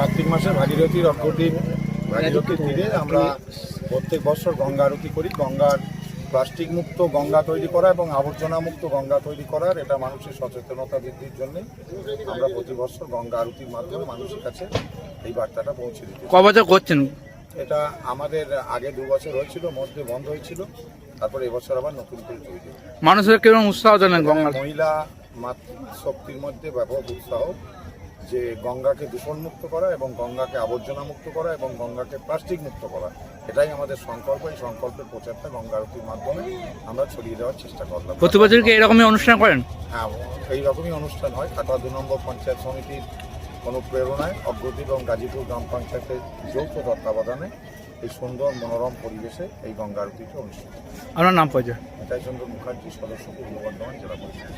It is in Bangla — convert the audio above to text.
কার্তিক মাসে ভাগীরথীর অগ্রদীপ ভাগীরথীর তীরে আমরা প্রত্যেক বছর গঙ্গা আরতি করি। গঙ্গার প্লাস্টিক মুক্ত গঙ্গা তৈরি করা এবং আবর্জনা মুক্ত গঙ্গা তৈরি করার এটা মানুষের সচেতনতা বৃদ্ধির জন্য আমরা প্রতি বছর গঙ্গা আরতির মাধ্যমে মানুষের কাছে এই বার্তাটা পৌঁছে দিতে ক বছর করছেন? এটা আমাদের আগে দু বছর হয়েছিল মধ্যে বন্ধ হয়েছিল তারপরে এবছর আবার নতুন করে তৈরি মানুষের কেমন উৎসাহ জানেন গঙ্গা মহিলা মাতৃ শক্তির মধ্যে ব্যাপক উৎসাহ যে গঙ্গাকে দূষণমুক্ত করা এবং গঙ্গাকে আবর্জনা মুক্ত করা এবং গঙ্গাকে প্লাস্টিক মুক্ত করা এটাই আমাদের সংকল্প। এই সংকল্পের প্রচারটা গঙ্গা আরতির মাধ্যমে আমরা ছড়িয়ে দেওয়ার চেষ্টা করলাম। প্রতি বছর কি এরকমই অনুষ্ঠান করেন? হ্যাঁ এই রকমই অনুষ্ঠান হয়। কাটোয়া দু নম্বর পঞ্চায়েত সমিতির অনুপ্রেরণায় অগ্রদীপ এবং গাজীপুর গ্রাম পঞ্চায়েতের যৌথ তত্ত্বাবধানে এই সুন্দর মনোরম পরিবেশে এই গঙ্গা আরতিটি অনুষ্ঠিত। আপনার নাম পরিচয়? নিতাই চন্দ্র মুখার্জি সদস্য পূর্ব বর্ধমান জেলা পরিষদ।